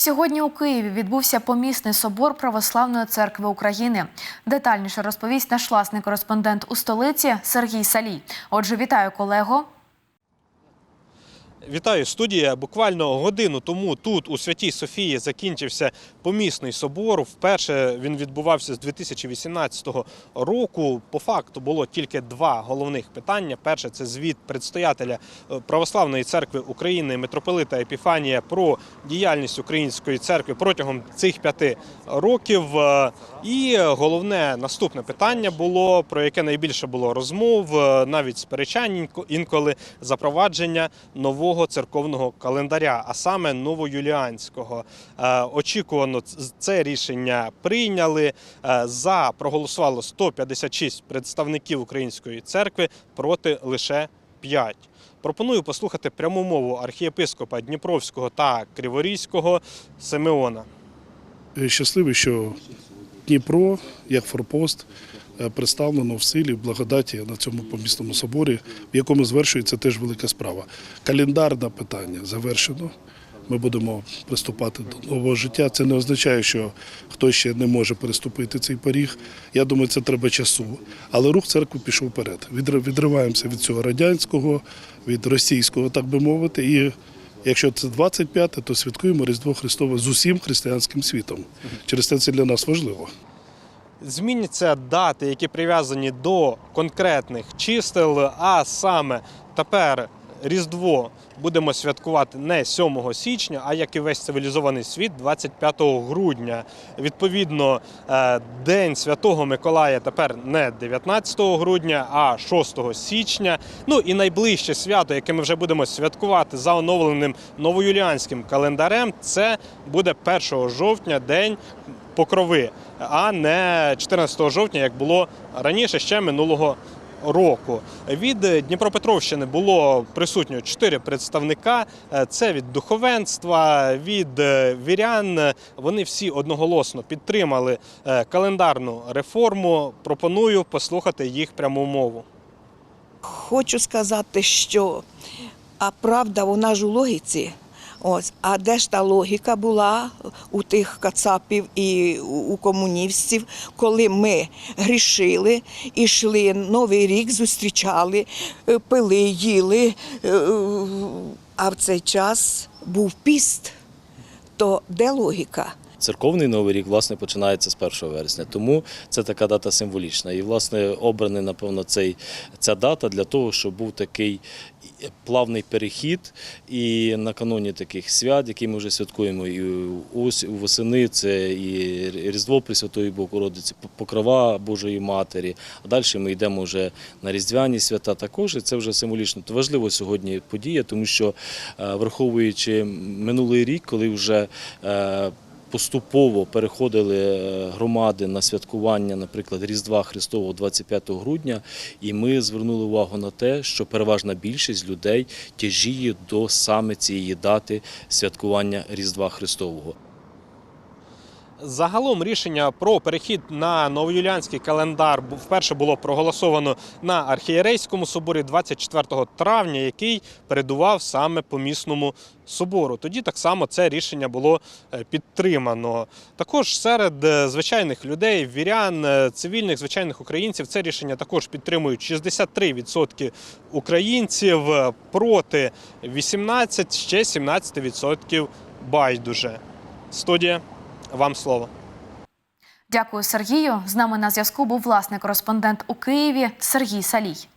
Сьогодні у Києві відбувся помісний собор Православної церкви України. Детальніше розповість наш власний кореспондент у столиці Сергій Салій. Отже, вітаю колего. Вітаю студія. Буквально годину тому тут у Святій Софії закінчився помісний собор. Вперше він відбувався з 2018 року. По факту було тільки два головних питання. Перше це звіт предстоятеля е, Православної церкви України митрополита Епіфанія про діяльність української церкви протягом цих п'яти років. Е, І головне наступне питання було про яке найбільше було розмов, е, навіть сперечань інколи запровадження нового церковного календаря, а саме новоюліанського. Е, Очікувано це рішення прийняли. Е, За проголосувало 156 представників української церкви проти лише 5. Пропоную послухати пряму мову архієпископа Дніпровського та Криворізького Симеона. Е, Щасливий, що Дніпро, як форпост, представлено в силі, в благодаті на цьому помісному соборі, в якому звершується теж велика справа. Календарне питання завершено. Ми будемо приступати до нового життя. Це не означає, що хтось ще не може переступити цей поріг. Я думаю, це треба часу. Але рух церкви пішов вперед. Відри- Відриваємося від цього радянського, від російського, так би мовити. І якщо це 25, то святкуємо Різдво Христове з усім християнським світом. Через те це для нас важливо. Зміняться дати, які прив'язані до конкретних чисел, а саме тепер Різдво будемо святкувати не 7 січня, а як і весь цивілізований світ, 25 грудня. Відповідно, е, День Святого Миколая тепер не 19 грудня, а 6 січня. Ну і найближче свято, яке ми вже будемо святкувати за оновленим новоюліанським календарем, це буде 1 жовтня, день покрови, а не 14 жовтня, як було раніше ще минулого року. Від Дніпропетровщини було присутньо чотири представника. Це від духовенства, від е, вірян. Вони всі одноголосно підтримали е, календарну реформу. Пропоную послухати їх пряму мову. Хочу сказати, що а правда, вона ж у логіці. Ось, а де ж та логіка була у тих кацапів і у комунівців, коли ми грішили, ішли Новий рік, зустрічали, е, пили, їли, е, а в цей час був піст. То де логіка? Церковний новий рік власне починається з 1 вересня, тому це така дата символічна. І власне обраний, напевно, цей ця дата для того, щоб був такий плавний перехід. І накануні таких свят, які ми вже святкуємо і ось у восени, це і Різдво Пресвятої Богородиці, Покрова Божої Матері. А далі ми йдемо вже на Різдвяні свята. Також і це вже символічно. То важливо сьогодні подія, тому що е, враховуючи минулий рік, коли вже е, Поступово переходили е, громади на святкування, наприклад, Різдва Христового 25 грудня, і ми звернули увагу на те, що переважна більшість людей тяжіє до саме цієї дати святкування Різдва Христового. Загалом рішення про перехід на новоюліанський календар вперше було проголосовано на архієрейському соборі 24 травня, який передував саме помісному собору. Тоді так само це рішення було е, підтримано. Також серед е, звичайних людей, вірян, е, цивільних звичайних українців, це рішення також підтримують 63% українців проти 18, ще 17% байдуже. Студія. Вам слово. Дякую, Сергію. З нами на зв'язку був власний кореспондент у Києві Сергій Салій.